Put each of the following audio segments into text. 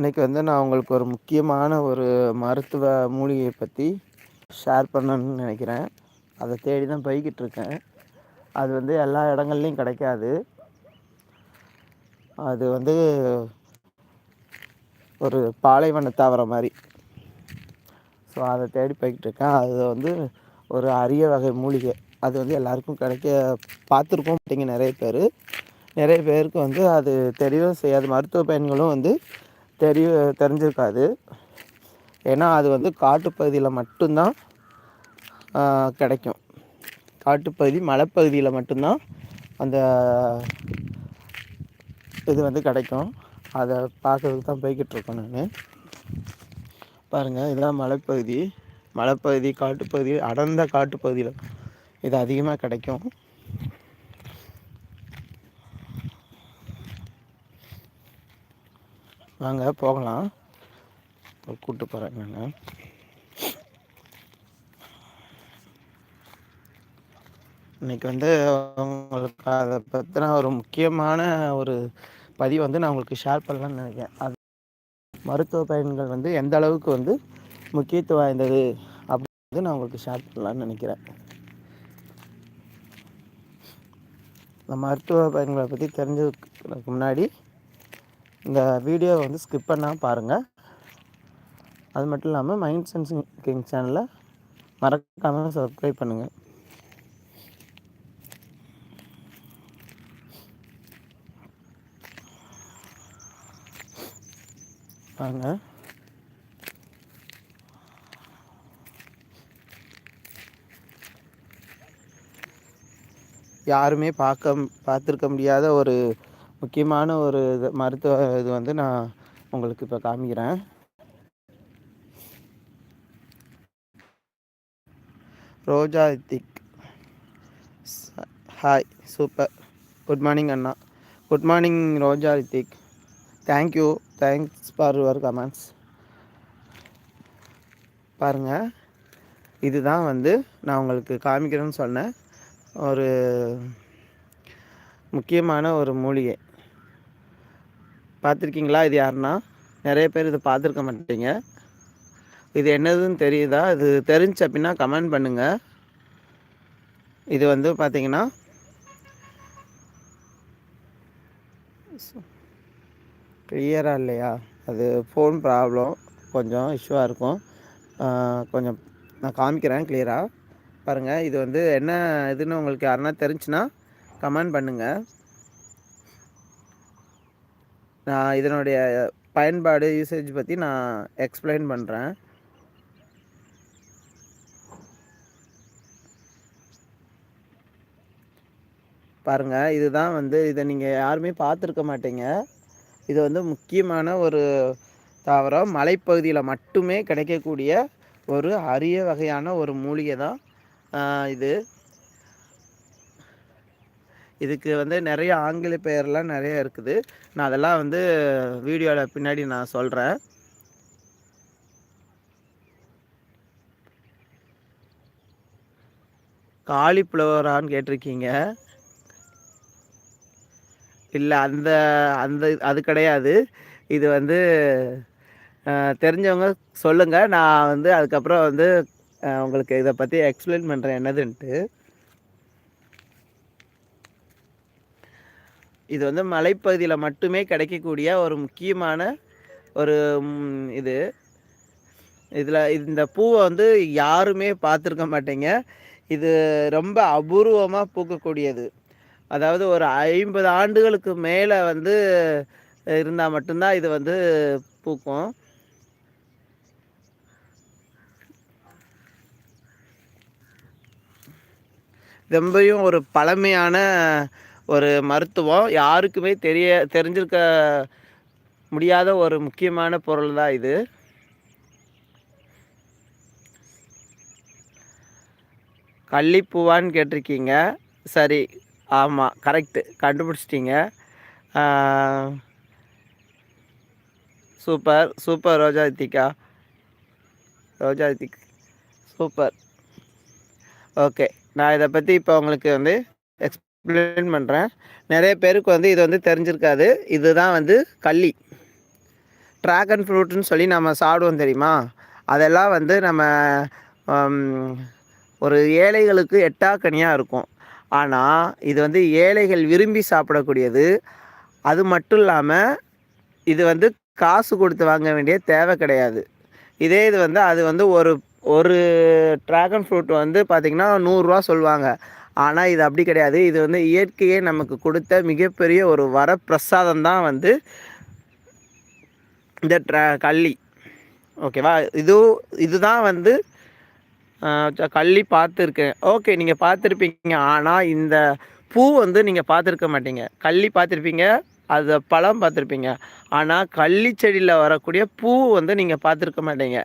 இன்றைக்கி வந்து நான் உங்களுக்கு ஒரு முக்கியமான ஒரு மருத்துவ மூலிகையை பற்றி ஷேர் பண்ணணும்னு நினைக்கிறேன். அதை தேடி தான் போய்கிட்டு இருக்கேன். அது வந்து எல்லா இடங்கள்லையும் கிடைக்காது. அது வந்து ஒரு பாலைவன தாவர மாதிரி. ஸோ அதை தேடி போய்கிட்டு இருக்கேன். அது வந்து ஒரு அரிய வகை மூலிகை. அது வந்து எல்லாருக்கும் கிடைக்க பார்த்துருக்கோம் மாட்டிங்க நிறைய பேர். நிறைய பேருக்கு வந்து அது தெரியவும் செய்யாது. மருத்துவ பயன்களும் வந்து தெரிய தெரிஞ்சிருக்காது. ஏன்னா அது வந்து காட்டுப்பகுதியில் மட்டும்தான் கிடைக்கும். காட்டுப்பகுதி மலைப்பகுதியில் மட்டும்தான் அந்த இது வந்து கிடைக்கும். அதை பார்க்கறதுக்கு தான் போய்கிட்ருக்கோம் நான். பாருங்கள் இதெல்லாம் மலைப்பகுதி. மலைப்பகுதி காட்டுப்பகுதி அடர்ந்த காட்டுப்பகுதியில் இது அதிகமாக கிடைக்கும். வாங்க போகலாம். கூப்பிட்டு போகிறேன் நான். இன்றைக்கி வந்து உங்களுக்கு அதை பற்றின ஒரு முக்கியமான ஒரு பதிவு வந்து நான் உங்களுக்கு ஷேர் பண்ணலான்னு நினைக்கிறேன். அது மருத்துவ பயன்கள் வந்து எந்த அளவுக்கு வந்து முக்கியத்துவம் வாய்ந்தது அப்படின்னு நான் உங்களுக்கு ஷேர் பண்ணலான்னு நினைக்கிறேன். இந்த மருத்துவ பயன்களை பற்றி தெரிஞ்சதுக்கு முன்னாடி இந்த வீடியோவை வந்து ஸ்கிப் பண்ணால் பாருங்கள் அது மட்டும் இல்லாமல் மைண்ட் சென்சிங் கிங் சேனலை மறக்காமல் சப்ஸ்கிரைப் பண்ணுங்கள் வாங்க யாருமே பார்க்க பார்த்துருக்க முடியாத ஒரு முக்கியமான ஒரு இது மருத்துவ இது வந்து நான் உங்களுக்கு இப்போ காமிக்கிறேன். ரோஜா திக் hi super good morning Anna. Good morning Roja Rithik thank you thanks for your comments பாருங்கள் இதுதான் வந்து நான் உங்களுக்கு காமிக்கிறேன்னு சொன்னேன். ஒரு முக்கியமான ஒரு மூலிகை. பார்த்துருக்கீங்களா? இது யாருன்னா? நிறைய பேர் இதை பார்த்துருக்க மாட்டீங்க. இது என்னதுன்னு தெரியுதா? இது தெரிஞ்சு அப்படின்னா கமெண்ட் பண்ணுங்கள் இது வந்து பார்த்தீங்கன்னா கிளியராக இல்லையா? அது ஃபோன் ப்ராப்ளம் கொஞ்சம் இஷ்யூவாக இருக்கும். கொஞ்சம் நான் காமிக்கிறேன் கிளியராக பாருங்கள் இது வந்து என்ன இதுன்னு உங்களுக்கு யாருன்னா தெரிஞ்சுன்னா கமெண்ட் பண்ணுங்கள் நான் இதனுடைய பயன்பாடு யூசேஜ் பற்றி நான் எக்ஸ்பிளைன் பண்ணுறேன் பாருங்கள் இதுதான் வந்து இதை நீங்கள் யாருமே பார்த்துருக்க மாட்டீங்க. இது வந்து முக்கியமான ஒரு தாவரம் மலைப்பகுதியில் மட்டுமே கிடைக்கக்கூடிய ஒரு அரிய வகையான ஒரு மூலிகை தான் இது. இதுக்கு வந்து நிறைய ஆங்கில பெயர்லாம் நிறைய இருக்குது. நான் அதெல்லாம் வந்து வீடியோவில் பின்னாடி நான் சொல்கிறேன் காலிஃப்ளவரான்னு கேட்டிருக்கீங்க. இல்லை அந்த அந்த அது கிடையாது. இது வந்து தெரிஞ்சவங்க சொல்லுங்கள் நான் வந்து அதுக்கப்புறம் வந்து உங்களுக்கு இதை பற்றி எக்ஸ்பிளைன் பண்ணுறேன் என்னதுன்ட்டு. இது வந்து மலைப்பகுதியில் மட்டுமே கிடைக்கக்கூடிய ஒரு முக்கியமான ஒரு இது. இதில் இந்த பூவை வந்து யாருமே பார்த்துருக்க மாட்டேங்க. இது ரொம்ப அபூர்வமாக பூக்கக்கூடியது. அதாவது ஒரு ஐம்பது ஆண்டுகளுக்கு மேலே வந்து இருந்தால் மட்டும்தான் இது வந்து பூக்கும். ரொம்பையும் ஒரு பழமையான ஒரு மருத்துவம் யாருக்குமே தெரிய தெரிஞ்சிருக்க முடியாத ஒரு முக்கியமான பொருள் தான் இது. கள்ளிப்பூவான்னு கேட்டிருக்கீங்க. சரி ஆமாம் கரெக்டு கண்டுபிடிச்சிட்டிங்க. சூப்பர் சூப்பர் ரோஜா திக்கா சூப்பர். ஓகே நான் இதை பற்றி இப்போ உங்களுக்கு வந்து எக்ஸ்பிளைன் பண்ணுறேன் நிறைய பேருக்கு வந்து இது வந்து தெரிஞ்சிருக்காது. இதுதான் வந்து கள்ளி. ட்ராகன் ஃப்ரூட்னு சொல்லி நம்ம சாப்பிடுவோம் தெரியுமா? அதெல்லாம் வந்து நம்ம ஒரு ஏழைகளுக்கு எட்டாக்கனியாக இருக்கும். ஆனால் இது வந்து ஏழைகள் விரும்பி சாப்பிடக்கூடியது. அது மட்டும் இல்லாமல் இது வந்து காசு கொடுத்து வாங்க வேண்டிய தேவை கிடையாது. இதே இது வந்து அது வந்து ஒரு ஒரு ட்ராகன் ஃப்ரூட் வந்து பார்த்திங்கன்னா நூறுரூவா சொல்லுவாங்க. ஆனால் இது அப்படி கிடையாது. இது வந்து இயற்கையே நமக்கு கொடுத்த மிகப்பெரிய ஒரு வரப்பிரசாதம் தான் வந்து இந்த ட்ரா கள்ளி. ஓகேவா? இது இதுதான் வந்து கள்ளி பார்த்துருக்கேன். ஓகே நீங்கள் பார்த்துருப்பீங்க. ஆனால் இந்த பூ வந்து நீங்கள் பார்த்துருக்க மாட்டீங்க. கள்ளி பார்த்துருப்பீங்க அது பழம் பார்த்துருப்பீங்க. ஆனால் கள்ளி செடியில் வரக்கூடிய பூ வந்து நீங்கள் பார்த்துருக்க மாட்டீங்க.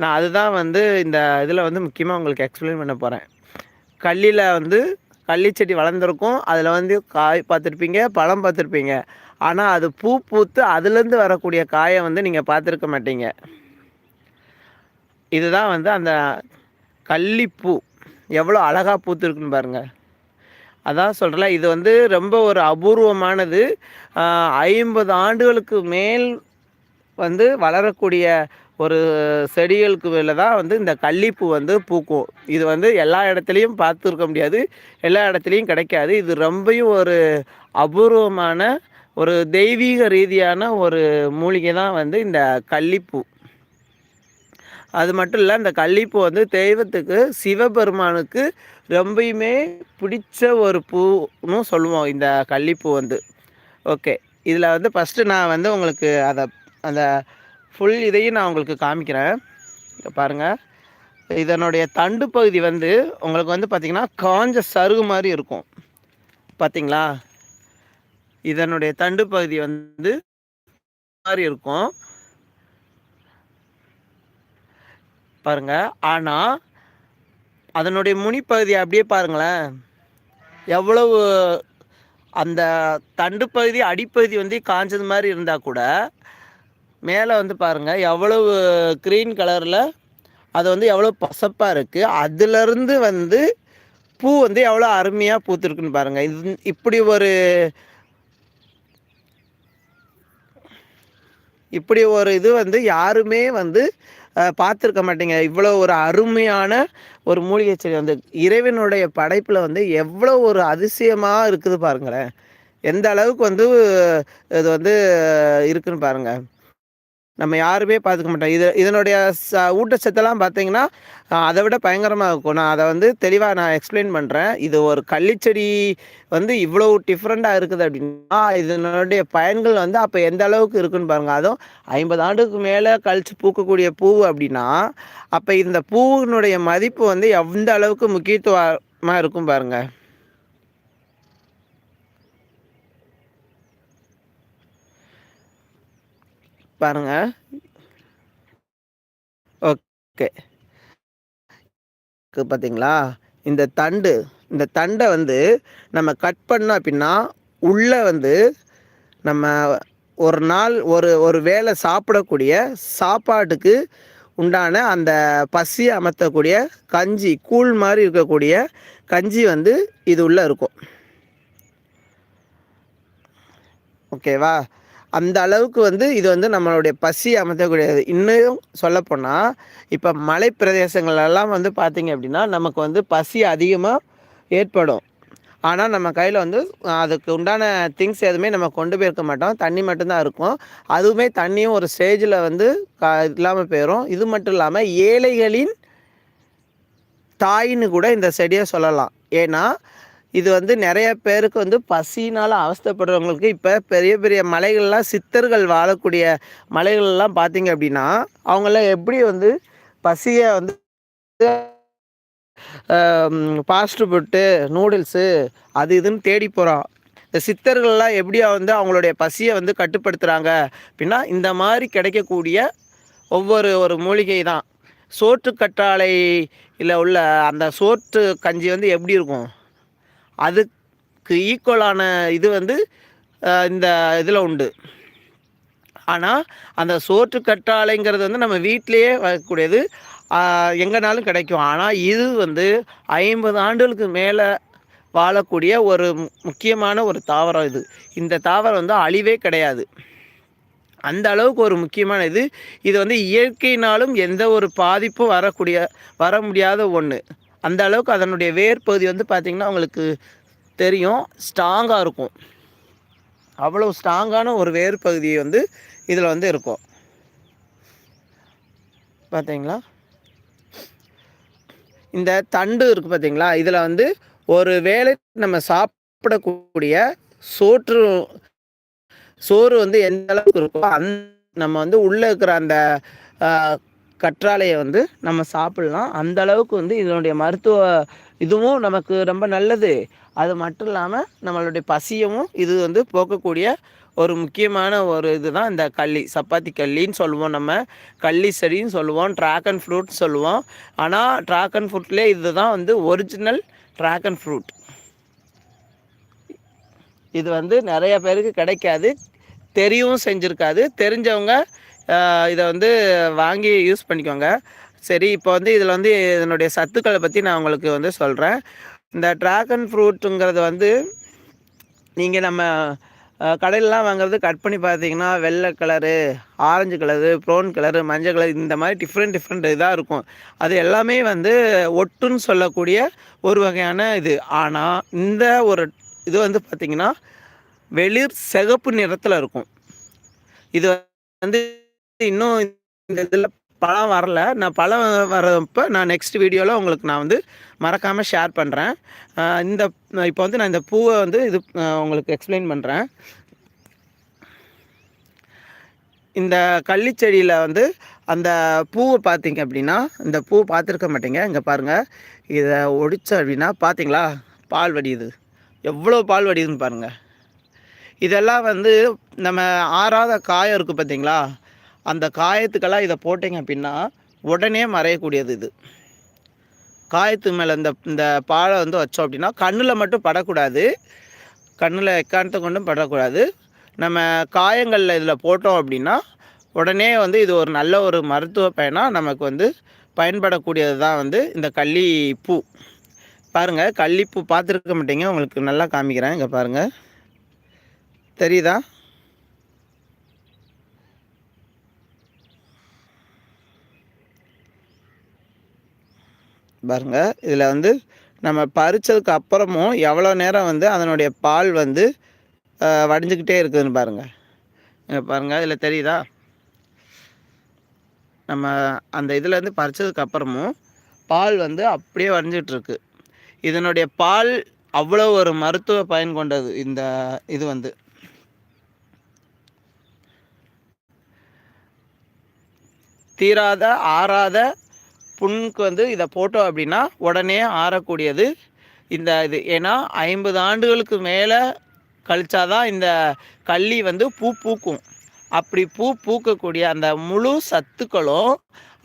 நான் அதுதான் வந்து இந்த இதில் வந்து முக்கியமாக உங்களுக்கு எக்ஸ்பிளைன் பண்ண போகிறேன் கல்லில் வந்து கள்ளி செடி வளர்ந்துருக்கும். அதில் வந்து காய் பார்த்துருப்பீங்க பழம் பார்த்துருப்பீங்க. ஆனால் அது பூ பூத்து அதுலேருந்து வரக்கூடிய காயை வந்து நீங்கள் பார்த்துருக்க மாட்டீங்க. இதுதான் வந்து அந்த கள்ளிப்பூ. எவ்வளோ அழகாக பூத்துருக்குன்னு பாருங்கள் அதான் சொல்கிறல இது வந்து ரொம்ப ஒரு அபூர்வமானது. ஐம்பது ஆண்டுகளுக்கு மேல் வந்து வளரக்கூடிய ஒரு செடிகளுக்கு மேலே தான் வந்து இந்த கள்ளிப்பூ வந்து பூக்கும். இது வந்து எல்லா இடத்துலையும் பார்த்துருக்க முடியாது. எல்லா இடத்துலையும் கிடைக்காது. இது ரொம்பையும் ஒரு அபூர்வமான ஒரு தெய்வீக ரீதியான ஒரு மூலிகை தான் வந்து இந்த கள்ளிப்பூ. அது மட்டும் இல்லை இந்த கள்ளிப்பூ வந்து தெய்வத்துக்கு சிவபெருமானுக்கு ரொம்பயுமே பிடிச்ச ஒரு பூன்னு சொல்லுவோம் இந்த கள்ளிப்பூ வந்து. ஓகே. இதில் வந்து ஃபஸ்ட்டு நான் வந்து உங்களுக்கு அதை அந்த ஃபுல் இதையும் நான் உங்களுக்கு காமிக்கிறேன். இங்கே பாருங்கள் இதனுடைய தண்டு பகுதி வந்து உங்களுக்கு வந்து பார்த்திங்கன்னா காஞ்ச சருகு மாதிரி இருக்கும். பார்த்தீங்களா இதனுடைய தண்டு பகுதி வந்து மாதிரி இருக்கும். பாருங்க. ஆனால் அதனுடைய முனிப்பகுதி அப்படியே பாருங்களேன். எவ்வளவு அந்த தண்டு பகுதி அடிப்பகுதி வந்து காஞ்சது மாதிரி இருந்தால் கூட மேலே வந்து பாருங்கள் எவ்வளவு க்ரீன் கலரில் அது வந்து எவ்வளோ பசப்பாக இருக்குது அதுலேருந்து வந்து பூ வந்து எவ்வளோ அருமையாக பூத்துருக்குன்னு பாருங்கள் இது இப்படி ஒரு இப்படி ஒரு இது வந்து யாருமே வந்து பார்த்துருக்க மாட்டீங்க. இவ்வளோ ஒரு அருமையான ஒரு மூலிகை செடி வந்து இறைவனுடைய படைப்பில் வந்து எவ்வளோ ஒரு அதிசயமாக இருக்குது பாருங்களேன். எந்த அளவுக்கு வந்து இது வந்து இருக்குன்னு பாருங்கள் நம்ம யாருமே பார்த்துக்க மாட்டோம். இது இதனுடைய ச ஊட்டச்சத்தெல்லாம் பார்த்தீங்கன்னா அதை விட பயங்கரமாக இருக்கும். நான் அதை வந்து தெளிவாக நான் எக்ஸ்பிளைன் பண்ணுறேன் இது ஒரு கள்ளிச்செடி வந்து இவ்வளோ டிஃப்ரெண்ட்டாக இருக்குது அப்படின்னா இதனுடைய பயன்கள் வந்து அப்போ எந்த அளவுக்கு இருக்குன்னு பாருங்கள் அதுவும் ஐம்பது ஆண்டுக்கு மேலே கழித்து பூக்கக்கூடிய பூ அப்படின்னா அப்போ இந்த பூவினுடைய மதிப்பு வந்து எந்த அளவுக்கு முக்கியத்துவமாக இருக்கும் பாருங்கள் பாருங்க. ஓகே. பார்த்தீங்களா இந்த தண்டு இந்த தண்டை வந்து நம்ம கட் பண்ணோம் அப்படின்னா உள்ளே வந்து நம்ம ஒரு நாள் ஒரு ஒரு வேளை சாப்பிடக்கூடிய சாப்பாட்டுக்கு உண்டான அந்த பசியை அமர்த்தக்கூடிய கஞ்சி கூழ் மாதிரி இருக்கக்கூடிய கஞ்சி வந்து இது உள்ளே இருக்கும். ஓகேவா? அந்த அளவுக்கு வந்து இது வந்து நம்மளுடைய பசி அமர்த்தக்கூடியது. இன்னும் சொல்லப்போனால் இப்போ மலை பிரதேசங்களெல்லாம் வந்து பார்த்திங்க அப்படின்னா நமக்கு வந்து பசி அதிகமாக ஏற்படும். ஆனால் நம்ம கையில் வந்து அதுக்கு உண்டான திங்ஸ் எதுவுமே நம்ம கொண்டு போயிருக்க மாட்டோம். தண்ணி மட்டும்தான் இருக்கும். அதுவுமே தண்ணியும் ஒரு ஸ்டேஜில் வந்து க இல்லாமல் போயிடும் இது மட்டும் இல்லாமல் ஏழைகளின் தாயின்னு கூட இந்த செடியை சொல்லலாம். ஏன்னா இது வந்து நிறைய பேருக்கு வந்து பசினால் அவஸ்தைப்படுறவங்களுக்கு இப்போ பெரிய பெரிய மலைகள்லாம் சித்தர்கள் வாழக்கூடிய மலைகள்லாம் பார்த்தீங்க அப்படின்னா அவங்களாம் எப்படி வந்து பசியை வந்து ஃபாஸ்ட் ஃபுட்டு நூடுல்ஸு அது இதுன்னு தேடி போகிறோம் இந்த சித்தர்கள்லாம் எப்படியா வந்து அவங்களுடைய பசியை வந்து கட்டுப்படுத்துகிறாங்க அப்படின்னா இந்த மாதிரி கிடைக்கக்கூடிய ஒவ்வொரு ஒரு மூலிகை தான். சோற்று கற்றாழையில் உள்ள அந்த சோற்று கஞ்சி வந்து எப்படி இருக்கும்? அதுக்கு ஈக்குவலான இது வந்து இந்த இதில் உண்டு. ஆனால் அந்த சோற்று கற்றாழைங்கிறது வந்து நம்ம வீட்டிலேயே வரக்கூடியது எங்கேனாலும் எங்கனாலும் கிடைக்கும். ஆனால் இது வந்து ஐம்பது ஆண்டுகளுக்கு மேலே வாழக்கூடிய ஒரு முக்கியமான ஒரு தாவரம் இது. இந்த தாவரம் வந்து அழிவே கிடையாது. அந்த அளவுக்கு ஒரு முக்கியமான இது. இது வந்து இயற்கையினாலும் எந்த ஒரு பாதிப்பும் வரக்கூடிய வர முடியாத ஒன்று அந்த அளவுக்கு அதனுடைய வேர் பகுதி வந்து பார்த்திங்கன்னா உங்களுக்கு தெரியும் ஸ்ட்ராங்காக இருக்கும். அவ்வளோ ஸ்ட்ராங்கான ஒரு வேர் பகுதி வந்து இதில் வந்து இருக்கும். பார்த்தீங்களா இந்த தண்டு இருக்குது பார்த்தீங்களா இதில் வந்து ஒரு வேளை நம்ம சாப்பிடக்கூடிய சோற்று சோறு வந்து எந்த அளவுக்கு இருக்கோ அந் நம்ம வந்து உள்ளே இருக்கிற அந்த கற்றாழையை வந்து நம்ம சாப்பிட்லாம். அந்த அளவுக்கு வந்து இதனுடைய மருத்துவ இதுவும் நமக்கு ரொம்ப நல்லது. அது மட்டும் இல்லாமல் நம்மளுடைய பசியவும் இது வந்து போக்கக்கூடிய ஒரு முக்கியமான ஒரு இதுதான் இந்த கள்ளி. சப்பாத்தி கள்ளின்னு சொல்லுவோம் நம்ம. கள்ளி செடின்னு சொல்லுவோம் ட்ராகன் ஃப்ரூட் சொல்லுவோம். ஆனால் ட்ராகன் ஃப்ரூட்லேயே இதுதான் வந்து ஒரிஜினல் ட்ராகன் ஃப்ரூட் இது வந்து நிறைய பேருக்கு கிடைக்காது. தெரியவும் செஞ்சுருக்காது. தெரிஞ்சவங்க இதை வந்து வாங்கி யூஸ் பண்ணிக்கோங்க. சரி இப்போ வந்து இதில் வந்து இதனுடைய சத்துக்களை பற்றி நான் உங்களுக்கு வந்து சொல்கிறேன் இந்த ட்ராகன் ஃப்ரூட்டுங்கிறது வந்து நீங்கள் நம்ம கடையிலலாம் வாங்குறது கட் பண்ணி பார்த்தீங்கன்னா வெள்ளை colour orange colour brown colour மஞ்சள் கலர் இந்த மாதிரி டிஃப்ரெண்ட் டிஃப்ரெண்ட் இதாக இருக்கும். அது எல்லாமே வந்து ஒட்டுன்னு சொல்லக்கூடிய ஒரு வகையான இது. ஆனால் இந்த ஒரு இது வந்து பார்த்திங்கன்னா வெளிர் சிகப்பு நிறத்தில் இருக்கும். இது வந்து இன்னும் இந்த இதில் பழம் வரல. நான் பழம் வரப்போ நான் நெக்ஸ்ட் வீடியோவில் உங்களுக்கு நான் வந்து மறக்காமல் ஷேர் பண்ணுறேன் இந்த இப்போ வந்து நான் இந்த பூவை வந்து இது உங்களுக்கு எக்ஸ்பிளைன் பண்ணுறேன் இந்த கள்ளிச்செடியில் வந்து அந்த பூவை பார்த்தீங்க அப்படின்னா இந்த பூ பார்த்துருக்க மாட்டீங்க. இங்கே பாருங்கள் இதை ஒடிச்ச அப்படின்னா பார்த்தீங்களா? பால் வடியுது. எவ்வளோ பால் வடியுதுன்னு பாருங்கள் இதெல்லாம் வந்து நம்ம ஆறாத காயம் இருக்குது பார்த்தீங்களா? அந்த காயத்துக்கெல்லாம் இதை போட்டிங்க அப்படின்னா உடனே மறையக்கூடியது இது. காயத்து மேலே இந்த இந்த பாலை வந்து வச்சோம் அப்படின்னா கண்ணில் மட்டும் படக்கூடாது. கண்ணில் எக்காரணத்தை கொண்டும் படக்கூடாது. நம்ம காயங்களில் இதில் போட்டோம் அப்படின்னா உடனே வந்து இது ஒரு நல்ல ஒரு மருத்துவ பயனாக நமக்கு வந்து பயன்படக்கூடியது தான் வந்து இந்த கள்ளிப்பூ. பாருங்கள் கள்ளிப்பூ பார்த்துருக்க மாட்டீங்க. உங்களுக்கு நல்லா காமிக்கிறேன். இங்கே பாருங்கள் தெரியுதா? பாருங்கள் இதில் வந்து நம்ம பறித்ததுக்கு அப்புறமும் எவ்வளோ நேரம் வந்து அதனுடைய பால் வந்து வடிஞ்சிக்கிட்டே இருக்குதுன்னு பாருங்கள் இங்கே பாருங்கள் இதில் தெரியுதா? நம்ம அந்த இதுலேருந்து பறித்ததுக்கு அப்புறமும் பால் வந்து அப்படியே வடிஞ்சிட்ருக்கு. இதனுடைய பால் அவ்வளோ ஒரு மருத்துவ பயன் கொண்டது இந்த இது வந்து. தீராத ஆறாத புண்ணுக்கு வந்து இதை போட்டோம் அப்படின்னா உடனே ஆறக்கூடியது. இந்த இது ஏன்னா ஐம்பது ஆண்டுகளுக்கு மேலே கழிச்சாதான் இந்த கள்ளி வந்து பூ பூக்கும். அப்படி பூ பூக்கக்கூடிய அந்த முழு சத்துக்களும்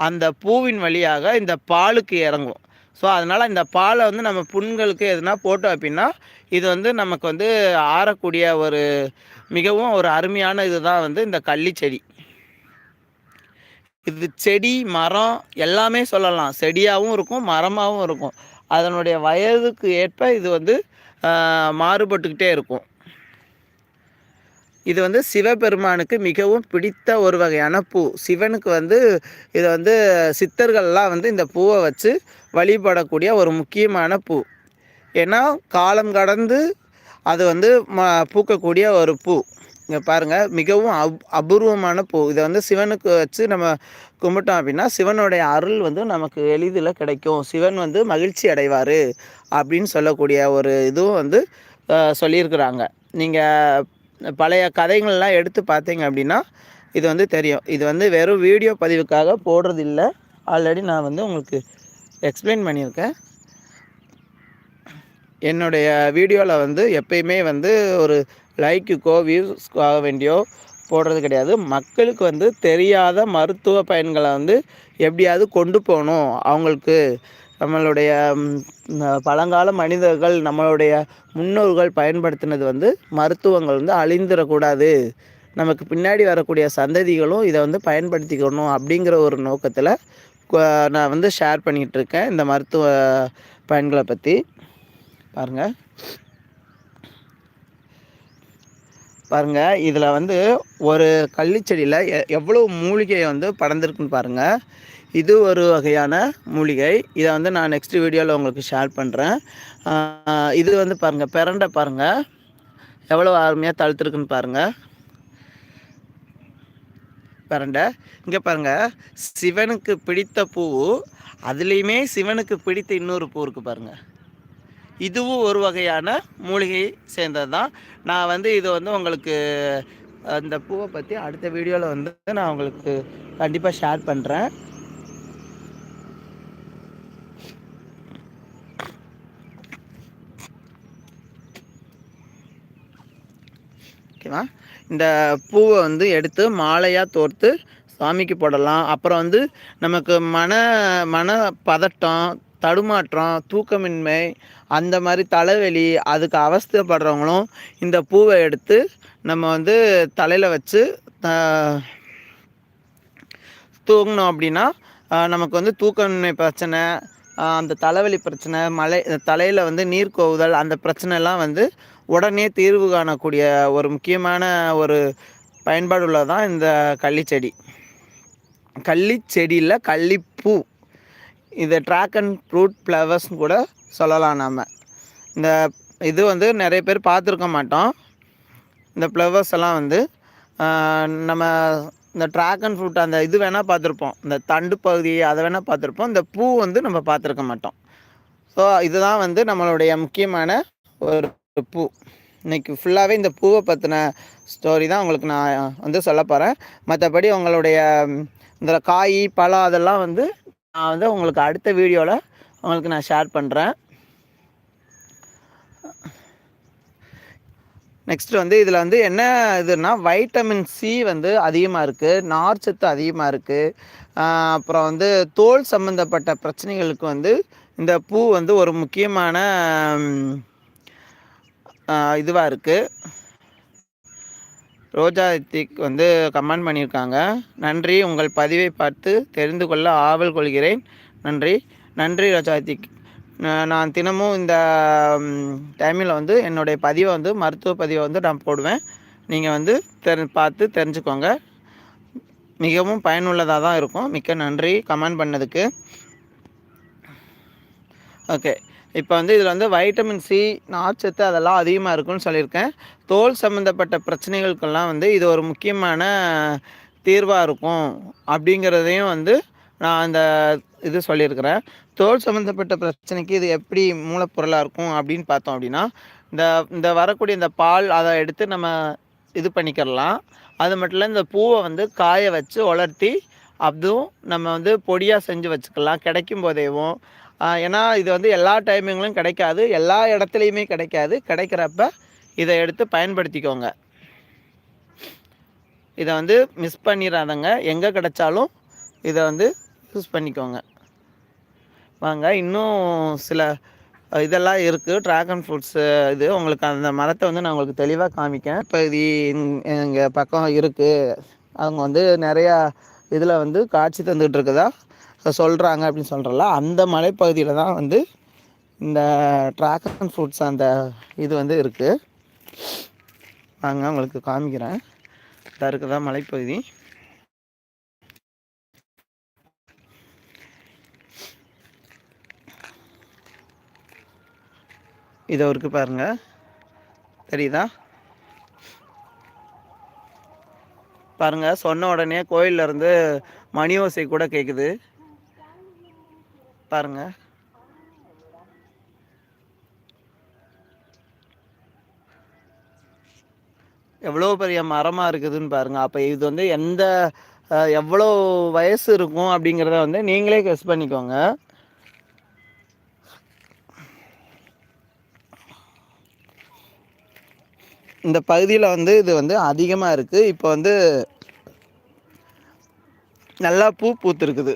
அந்த பூவின் வழியாக இந்த பாலுக்கு இறங்கும். ஸோ அதனால் இந்த பாலை வந்து நம்ம புண்களுக்கு எதுனா போட்டோம் அப்படின்னா இது வந்து நமக்கு வந்து ஆறக்கூடிய ஒரு மிகவும் ஒரு அருமையான இதுதான் வந்து இந்த கள்ளி செடி. இது செடி மரம் எல்லாமே சொல்லலாம். செடியாகவும் இருக்கும் மரமாகவும் இருக்கும். அதனுடைய வயதுக்கு ஏற்ப இது வந்து மாறுபட்டுக்கிட்டே இருக்கும். இது வந்து சிவபெருமானுக்கு மிகவும் பிடித்த ஒரு வகையான பூ. சிவனுக்கு வந்து இதை வந்து சித்தர்கள்லாம் வந்து இந்த பூவை வச்சு வழிபடக்கூடிய ஒரு முக்கியமான பூ. ஏன்னா காலம் கடந்து அது வந்து ம பூக்கக்கூடிய ஒரு பூ. இங்கே பாருங்கள் மிகவும் அப் அபூர்வமான பூ. இதை வந்து சிவனுக்கு வச்சு நம்ம கும்பிட்டோம் அப்படின்னா சிவனுடைய அருள் வந்து நமக்கு எளிதில் கிடைக்கும். சிவன் வந்து மகிழ்ச்சி அடைவார் அப்படின்னு சொல்லக்கூடிய ஒரு இதுவும் வந்து சொல்லியிருக்கிறாங்க. நீங்கள் பழைய கதைகள்லாம் எடுத்து பார்த்தீங்க அப்படின்னா இது வந்து தெரியும். இது வந்து வெறும் வீடியோ பதிவுக்காக போடுறதில்லை. ஆல்ரெடி நான் வந்து உங்களுக்கு எக்ஸ்பிளைன் பண்ணியிருக்கேன். என்னுடைய வீடியோவில் வந்து எப்பயுமே வந்து ஒரு லைக்குக்கோ வியூஸ்க்காக வேண்டியோ போடுறது கிடையாது. மக்களுக்கு வந்து தெரியாத மருத்துவ பயன்களை வந்து எப்படியாவது கொண்டு போகணும். அவங்களுக்கு நம்மளுடைய பழங்கால மனிதர்கள் நம்மளுடைய முன்னோர்கள் பயன்படுத்தினது வந்து மருத்துவங்கள் வந்து அழிந்துடக்கூடாது. நமக்கு பின்னாடி வரக்கூடிய சந்ததிகளும் இதை வந்து பயன்படுத்திக்கணும் அப்படிங்கிற ஒரு நோக்கத்தில் நான் வந்து ஷேர் பண்ணிகிட்ருக்கேன் இந்த மருத்துவ பயன்களை பற்றி பாருங்கள் பாருங்கள் இதில் வந்து ஒரு கள்ளிச்செடியில் எவ்வளோ மூலிகை வந்து படர்ந்துருக்குன்னு பாருங்கள் இது ஒரு வகையான மூலிகை. இதை வந்து நான் நெக்ஸ்ட் வீடியோவில் உங்களுக்கு ஷேர் பண்ணுறேன் இது வந்து பாருங்கள் பிரண்டை பாருங்கள் எவ்வளோ அருமையாக தழுத்துருக்குன்னு பாருங்கள் பிரண்டை. இங்கே பாருங்கள் சிவனுக்கு பிடித்த பூ அதுலேயுமே சிவனுக்கு பிடித்த இன்னொரு பூ இருக்குது பாருங்கள் இதுவும் ஒரு வகையான மூலிகை சேர்ந்தது தான் நான் வந்து இது வந்து உங்களுக்கு அந்த பூவை பற்றி அடுத்த வீடியோவில் வந்து நான் உங்களுக்கு கண்டிப்பாக ஷேர் பண்ணுறேன் ஓகேவா இந்த பூவை வந்து எடுத்து மாலையாக தோர்த்து சாமிக்கு போடலாம். அப்புறம் வந்து நமக்கு மன மன பதட்டம் தடுமாற்றம் தூக்கமின்மை அந்த மாதிரி தலைவலி அதுக்கு அவஸ்தப்படுறவங்களும் இந்த பூவை எடுத்து நம்ம வந்து தலையில் வச்சு தூங்கினோம் அப்படின்னா நமக்கு வந்து தூக்கமின்மை பிரச்சனை அந்த தலைவலி பிரச்சனை மலை தலையில் வந்து நீர் கோவுதல் அந்த பிரச்சனைலாம் வந்து உடனே தீர்வு காணக்கூடிய ஒரு முக்கியமான ஒரு பயன்பாடு உள்ளதான் இந்த கள்ளிச்செடி. கள்ளிச்செடியில் கள்ளிப்பூ. இது அண்ட் ஃப்ரூட் ஃப்ளவர்ஸ்னு கூட சொல்லலாம் நாம். இந்த இது வந்து நிறைய பேர் பார்த்துருக்க மாட்டோம். இந்த ஃப்ளவர்ஸ் எல்லாம் வந்து நம்ம இந்த ட்ராக் அண்ட் ஃப்ரூட் அந்த இது வேணால் பார்த்துருப்போம். இந்த தண்டு பகுதி அதை வேணால் பார்த்துருப்போம். இந்த பூ வந்து நம்ம பார்த்துருக்க மாட்டோம். ஸோ இதுதான் வந்து நம்மளுடைய முக்கியமான ஒரு பூ. இன்றைக்கி ஃபுல்லாகவே இந்த பூவை பற்றின ஸ்டோரி தான் உங்களுக்கு நான் வந்து சொல்ல போகிறேன் மற்றபடி உங்களுடைய இந்த காய் பழம் அதெல்லாம் வந்து நான் வந்து உங்களுக்கு அடுத்த வீடியோவில் உங்களுக்கு நான் ஷேர் பண்ணுறேன் நெக்ஸ்ட் வந்து இதில் வந்து என்ன இதுனா வைட்டமின் சி வந்து அதிகமாக இருக்குது நார் சத்து அதிகமாக இருக்குது அப்புறம் வந்து தோல் சம்மந்தப்பட்ட பிரச்சனைகளுக்கு வந்து இந்த பூ வந்து ஒரு முக்கியமான இதுவாக இருக்குது ரோஜா திக் வந்து கமெண்ட் பண்ணியிருக்காங்க. நன்றி உங்கள் பதிவை பார்த்து தெரிந்து கொள்ள ஆவல் கொள்கிறேன். நன்றி. நன்றி ரோஜா திக் நான் தினமும் இந்த டைமில் வந்து என்னுடைய பதிவை வந்து மருத்துவ பதிவை வந்து நான் போடுவேன். நீங்கள் வந்து தெரி பார்த்து தெரிஞ்சுக்கோங்க. மிகவும் பயனுள்ளதாக தான் இருக்கும். மிக்க நன்றி. கமெண்ட் பண்ணதுக்கு. ஓகே. இப்போ வந்து இதில் வந்து வைட்டமின் சி நார்ச்சத்து அதெல்லாம் அதிகமாக இருக்குன்னு சொல்லியிருக்கேன். தோல் சம்மந்தப்பட்ட பிரச்சனைகளுக்கெல்லாம் வந்து இது ஒரு முக்கியமான தீர்வாக இருக்கும் அப்படிங்கிறதையும் வந்து நான் அந்த இது சொல்லியிருக்கிறேன். தோல் சம்மந்தப்பட்ட பிரச்சனைக்கு இது எப்படி மூலப்பொருளாக இருக்கும் அப்படின்னு பார்த்தோம் அப்படின்னா இந்த இந்த வரக்கூடிய இந்த பால் அதை எடுத்து நம்ம இது பண்ணிக்கிறலாம். அது மட்டும் இல்லை இந்த பூவை வந்து காய வச்சு உலர்த்தி அதுவும் நம்ம வந்து பொடியாக செஞ்சு வச்சுக்கலாம். கிடைக்கும் போதேவும் ஏன்னா இது வந்து எல்லா டைமிங்லையும் கிடைக்காது. எல்லா இடத்துலையுமே கிடைக்காது. கிடைக்கிறப்ப இதை எடுத்து பயன்படுத்திக்கோங்க. இதை வந்து மிஸ் பண்ணிடாதங்க எங்கே கிடைச்சாலும் இதை வந்து யூஸ் பண்ணிக்கோங்க. வாங்க இன்னும் சில இதெல்லாம் இருக்குது ட்ராகன் ஃப்ரூட்ஸு இது உங்களுக்கு அந்த மரத்தை வந்து நான் உங்களுக்கு தெளிவாக காமிக்கேன். இப்போ இது எங்கள் பக்கம் இருக்குது அவங்க வந்து நிறையா இதில் வந்து காட்சி தந்துகிட்டு இருக்குதா? சொல்கிறாங்க அப்படின்னு சொல்கிறல அந்த மலைப்பகுதியில் தான் வந்து இந்த ட்ராகன் ஃப்ரூட்ஸ் அந்த இது வந்து இருக்குது வாங்க உங்களுக்கு காமிக்கிறேன். இதாக இருக்குதா மலைப்பகுதி? இதை இருக்கு பாருங்க. தெரியுதா? பாருங்க சொன்ன உடனே கோயிலேருந்து மணி ஓசை கூட கேட்குது பாருங்க. எவ்வளோ பெரிய மரமாக இருக்குதுன்னு பாருங்கள் அப்போ இது வந்து எந்த எவ்வளோ வயசு இருக்கும் அப்படிங்கிறத வந்து நீங்களே கெஸ் பண்ணிக்கோங்க. இந்த பகுதியில் வந்து இது வந்து அதிகமாக இருக்குது இப்போ வந்து நல்லா பூ பூத்துருக்குது.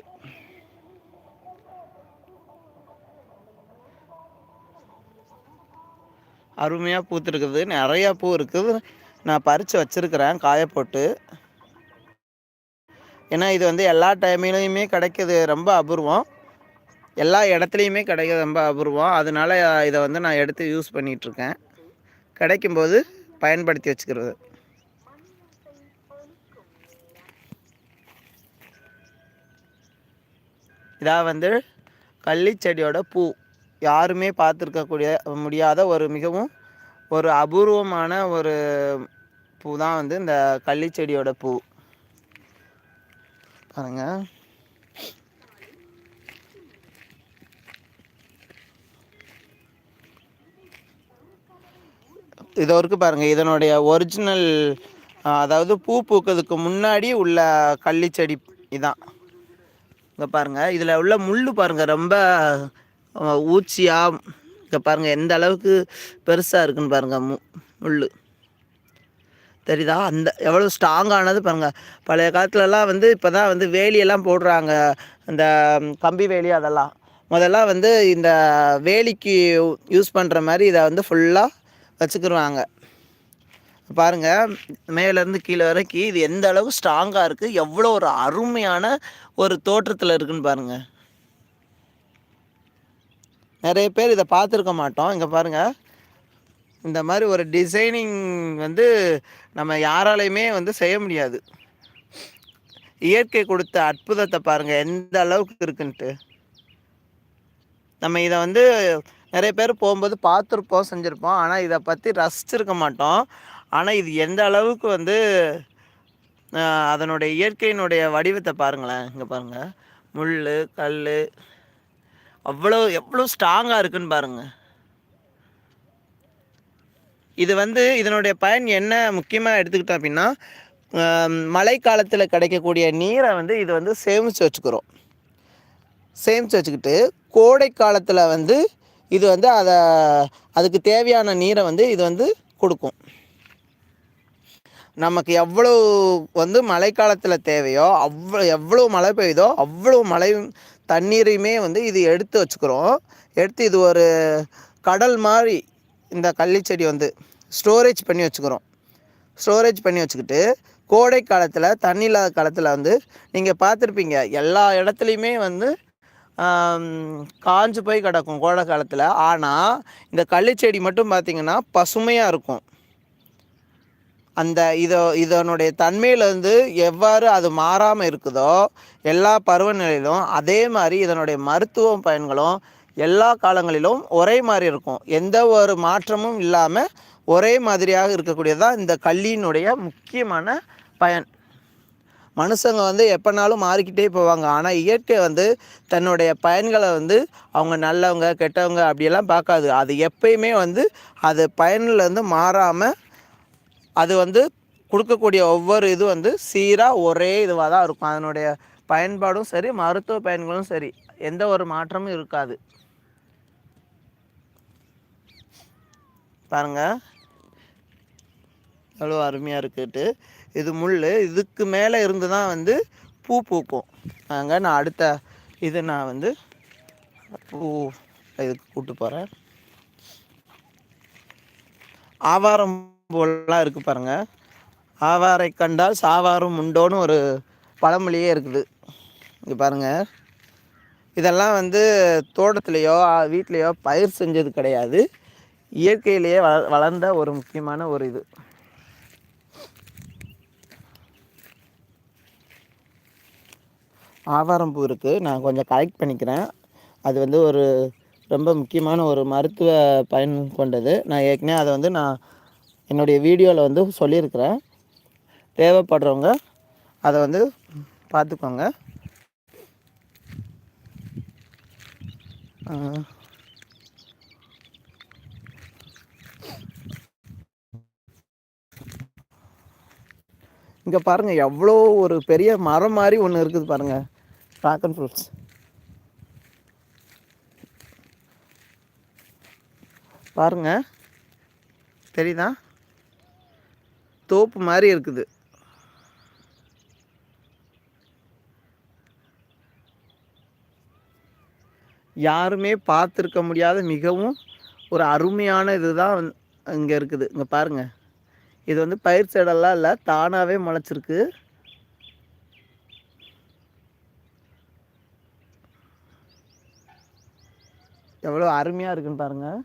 அருமையாக பூத்துருக்குது. நிறையா பூ இருக்குது. நான் பறித்து வச்சுருக்கிறேன் காய போட்டு. ஏன்னா இது வந்து எல்லா டைமிலையுமே கிடைக்கிது. ரொம்ப அபூர்வம். எல்லா இடத்துலையுமே கிடைக்கிறது ரொம்ப அபூர்வம். அதனால் இதை வந்து நான் எடுத்து யூஸ் பண்ணிகிட்ருக்கேன் கிடைக்கும்போது பயன்படுத்தி வச்சுக்கிறது. இதாக வந்து கள்ளிச்செடியோட பூ. யாருமே பார்த்துருக்கக்கூடிய முடியாத ஒரு மிகவும் ஒரு அபூர்வமான ஒரு பூ தான் வந்து இந்த கள்ளிச்செடியோட பூ. பாருங்க. இது வரைக்கும் பாருங்கள் இதனுடைய ஒரிஜினல் அதாவது பூ பூக்கிறதுக்கு முன்னாடி உள்ள கள்ளிச்செடி இதான். இங்கே பாருங்கள் இதில் உள்ள முள் பாருங்கள் ரொம்ப ஊச்சியாக இங்கே பாருங்கள் எந்த அளவுக்கு பெருசாக இருக்குன்னு பாருங்கள் மு முள் தெரியுதா? அந்த எவ்வளோ ஸ்ட்ராங்கானது பாருங்கள் பழைய காலத்துலலாம் வந்து இப்போ தான் வந்து வேலியெல்லாம் போடுறாங்க. அந்த கம்பி வேலி அதெல்லாம். முதல்லாம் வந்து இந்த வேலிக்கு யூஸ் பண்ணுற மாதிரி இதை வந்து ஃபுல்லாக வச்சுக்கிருவாங்க. பாருங்கள் மேலேருந்து கீழே வரைக்கும் இது எந்த அளவுக்கு ஸ்ட்ராங்காக இருக்குது எவ்வளோ ஒரு அருமையான ஒரு தோற்றத்தில் இருக்குதுன்னு பாருங்கள் நிறைய பேர் இதை பார்த்துருக்க மாட்டோம். இங்கே பாருங்கள் இந்த மாதிரி ஒரு டிசைனிங் வந்து நம்ம யாராலையுமே வந்து செய்ய முடியாது. இயற்கை கொடுத்த அற்புதத்தை பாருங்கள் எந்த அளவுக்கு இருக்குன்ட்டு. நம்ம இதை வந்து நிறைய பேர் போகும்போது பார்த்துருப்போம் செஞ்சுருப்போம். ஆனால் இதை பற்றி ரசிச்சிருக்க மாட்டோம். ஆனால் இது எந்த அளவுக்கு வந்து அதனுடைய இயற்கையினுடைய வடிவத்தை பாருங்களேன். இங்கே பாருங்கள் முள் கல் அவ்வளோ எவ்வளோ ஸ்ட்ராங்காக இருக்குன்னு பாருங்கள் இது வந்து இதனுடைய பயன் என்ன? முக்கியமாக எடுத்துக்கிட்டோம் அப்படின்னா மழை காலத்தில் கிடைக்கக்கூடிய நீரை வந்து இது வந்து சேமித்து வச்சுக்கிறோம். சேமித்து வச்சுக்கிட்டு கோடை காலத்தில் வந்து இது வந்து அதை அதுக்கு தேவையான நீரை வந்து இது வந்து கொடுக்கும். நமக்கு எவ்வளோ வந்து மழைக்காலத்தில் தேவையோ அவ்வளோ எவ்வளோ மழை பெய்யுதோ அவ்வளோ மழை தண்ணீரையுமே வந்து இது எடுத்து வச்சுக்கிறோம். எடுத்து இது ஒரு கடல் மாதிரி இந்த கள்ளிச்செடி வந்து ஸ்டோரேஜ் பண்ணி வச்சுக்கிறோம். ஸ்டோரேஜ் பண்ணி வச்சுக்கிட்டு கோடை காலத்தில் தண்ணி இல்லாத காலத்தில் வந்து நீங்கள் பார்த்துருப்பீங்க எல்லா இடத்துலையுமே வந்து காஞ்சு போய் கிடக்கும் கோடை காலத்தில். ஆனால் இந்த கள்ளிச்செடி மட்டும் பார்த்திங்கன்னா பசுமையாக இருக்கும். அந்த இதோ இதனுடைய தன்மையிலேருந்து எவ்வாறு அது மாறாமல் இருக்குதோ எல்லா பருவநிலையிலும் அதே மாதிரி இதனுடைய மருத்துவ பயன்களும் எல்லா காலங்களிலும் ஒரே மாதிரி இருக்கும். எந்த ஒரு மாற்றமும் இல்லாமல் ஒரே மாதிரியாக இருக்கக்கூடியதான் இந்த கல்லியினுடைய முக்கியமான பயன். மனுஷங்க வந்து எப்போனாலும் மாறிக்கிட்டே போவாங்க. ஆனால் இயற்கை வந்து தன்னுடைய பயன்களை வந்து அவங்க நல்லவங்க கெட்டவங்க அப்படியெல்லாம் பார்க்காது. அது எப்பயுமே வந்து அது பயனில் இருந்து மாறாமல் அது வந்து கொடுக்கக்கூடிய ஒவ்வொரு இது வந்து சீராக ஒரே இதுவாக தான் இருக்கும். அதனுடைய பயன்பாடும் சரி மருத்துவ பயன்களும் சரி. எந்த ஒரு மாற்றமும் இருக்காது. பாருங்கள் எவ்வளோ அருமையாக இருக்குட்டு. இது முள் இதுக்கு மேலே இருந்து தான் வந்து பூ பூக்கும். அங்கே நான் அடுத்த இது நான் வந்து பூ இதுக்கு கூப்பிட்டு போகிறேன் ஆவாரம் போலாம் இருக்குது பாருங்கள் ஆவாரை கண்டால் சாவாரும் உண்டோன்னு ஒரு பழமொழியே இருக்குது. இங்கே பாருங்கள் இதெல்லாம் வந்து தோட்டத்துலேயோ வீட்லேயோ பயிர் செஞ்சது கிடையாது. இயற்கையிலேயே வள வளர்ந்த ஒரு முக்கியமான ஒரு இது. ஆவாரம் பூ இருக்குது நான் கொஞ்சம் கலெக்ட் பண்ணிக்கிறேன். அது வந்து ஒரு ரொம்ப முக்கியமான ஒரு மருத்துவ பயன் கொண்டது. நான் ஏற்கனவே அதை வந்து நான் என்னுடைய வீடியோவில் வந்து சொல்லியிருக்கிறேன். தேவைப்படுறவங்க அதை வந்து பார்த்துக்கோங்க. இங்கே பாருங்கள் எவ்வளோ ஒரு பெரிய மரம் மாதிரி ஒன்று இருக்குது பாருங்கள் ட்ராகன் ஃப்ரூட்ஸ் பாருங்க. தெரியுதா? தோப்பு மாதிரி இருக்குது. யாருமே பார்த்துருக்க முடியாத மிகவும் ஒரு அருமையான இதுதான் இங்கே இருக்குது. இங்கே பாருங்கள் இது வந்து பயிர் செடெல்லாம் இல்லை தானாகவே முளைச்சிருக்கு. எவ்வளோ அருமையாக இருக்குன்னு பாருங்கள்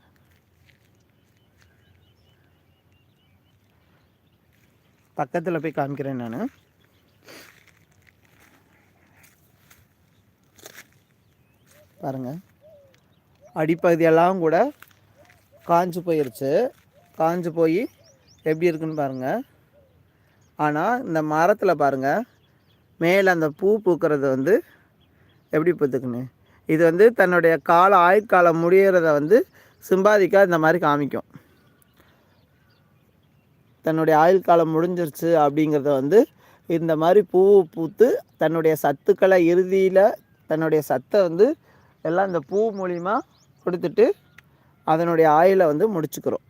பக்கத்தில் போய் காமிக்கிறேன் நான். பாருங்கள் அடிப்பகுதியெல்லாம் கூட காஞ்சு போயிருச்சு. காஞ்சு போய் எப்படி இருக்குன்னு பாருங்கள் ஆனால் இந்த மரத்தில் பாருங்கள் மேலே அந்த பூ பூக்கிறது வந்து எப்படி பூத்துக்குன்னு? இது வந்து தன்னுடைய கால ஆயுட்காலம் முடிகிறத வந்து சிம்பாதிக்காக இந்த மாதிரி காமிக்கும். தன்னுடைய ஆயுள் காலம் முடிஞ்சிருச்சு அப்படிங்கிறத வந்து இந்த மாதிரி பூ பூத்து தன்னுடைய சத்துக்களை இறுதியில் தன்னுடைய சத்தை வந்து எல்லாம் இந்த பூ மூலிமா கொடுத்துட்டு அதனுடைய ஆயிலை வந்து முடிச்சுக்கிறோம்.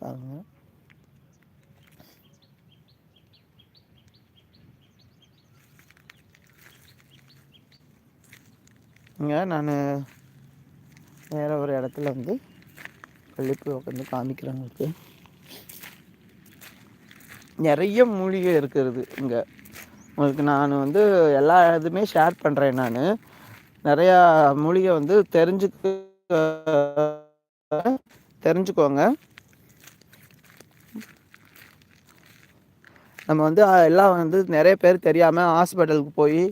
பாருங்கள் இங்கே நான் வேறு ஒரு இடத்துல வந்து பள்ளிப்பு உட்காந்து காமிக்கிறேன் உங்களுக்கு. நிறைய மூலிகை இருக்கிறது இங்கே. உங்களுக்கு நான் வந்து எல்லா இதுவுமே ஷேர் பண்ணுறேன் நான். நிறையா மூலிகை வந்து தெரிஞ்சுக்க தெரிஞ்சுக்கோங்க. நம்ம வந்து எல்லாம் வந்து நிறைய பேர் தெரியாமல் ஹாஸ்பிட்டலுக்கு போய்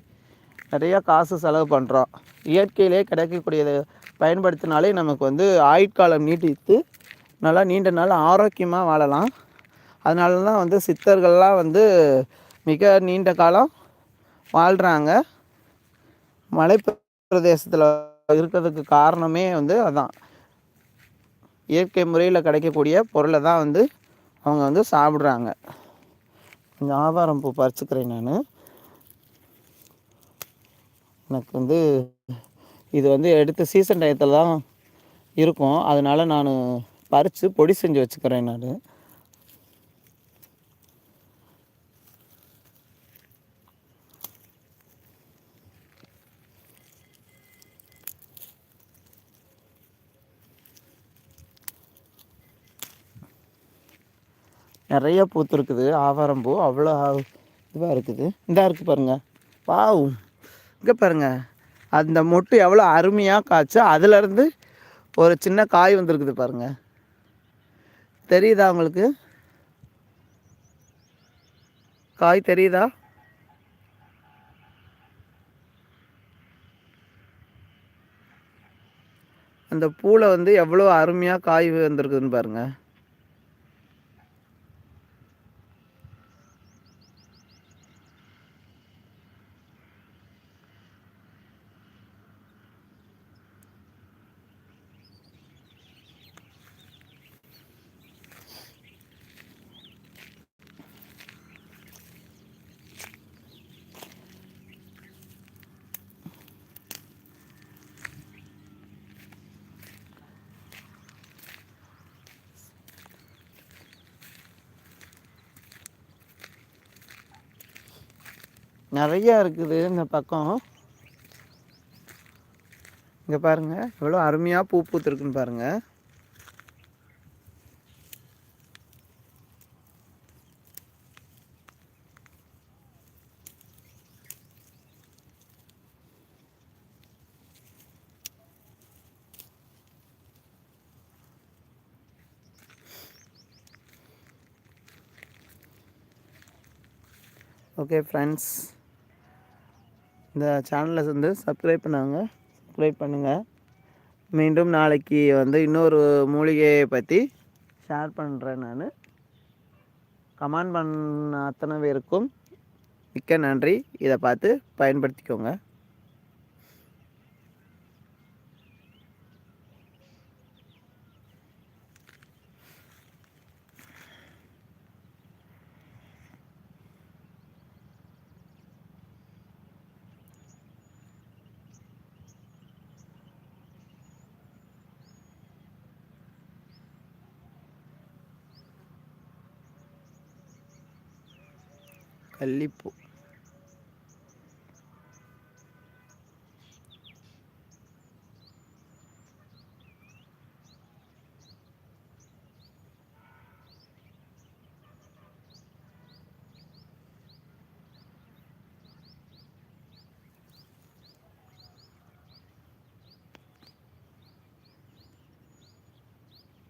நிறையா காசு செலவு பண்ணுறோம் இயற்கையிலே கிடைக்கக்கூடியதை பயன்படுத்தினாலே நமக்கு வந்து ஆயுட்காலம் நீட்டித்து நல்லா நீண்ட நாள் ஆரோக்கியமாக வாழலாம். அதனால தான் வந்து சித்தர்கள்லாம் வந்து மிக நீண்ட காலம் வாழ்கிறாங்க மலை பிரதேசத்தில் இருக்கிறதுக்கு காரணமே வந்து அதான். இயற்கை முறையில் கிடைக்கக்கூடிய பொருளை தான் வந்து அவங்க வந்து சாப்பிட்றாங்க. கொஞ்சம் ஆவாரம் பூ பறிச்சுக்கிறேன் நான். எனக்கு வந்து இது வந்து எடுத்து சீசன் டயத்தில் தான் இருக்கும். அதனால் நான் பறித்து பொடி செஞ்சு வச்சுக்கிறேன் நான். நிறைய பூத்துருக்குது ஆவாரம்பூ அவ்வளோ இதுவாக இருக்குது. இந்தா இருக்குது பாருங்கள் பாவும் இங்கே பாருங்கள் அந்த மொட்டு எவ்வளோ அருமையாக காய்ச்சோ அதுலேருந்து ஒரு சின்ன காய் வந்திருக்குது பாருங்கள் தெரியுதா உங்களுக்கு? காய் தெரியுதா? அந்த பூவில் வந்து எவ்வளோ அருமையாக காய் வந்திருக்குதுன்னு பாருங்கள் நிறையா இருக்குது இந்த பக்கம். இங்கே பாருங்கள் எவ்வளோ அருமையாக பூ பூத்துருக்குன்னு பாருங்கள் ஓகே ஃப்ரெண்ட்ஸ் இந்த சேனலை வந்து சப்ஸ்கிரைப் பண்ணாங்க. சப்ஸ்கிரைப் பண்ணுங்கள் மீண்டும் நாளைக்கு வந்து இன்னொரு மூலிகையை பற்றி ஷேர் பண்ணுறேன் நான். கமெண்ட் பண்ண அத்தனை பேருக்கும் மிக்க நன்றி. இதை பார்த்து பயன்படுத்திக்கோங்க. கள்ளிப்பூ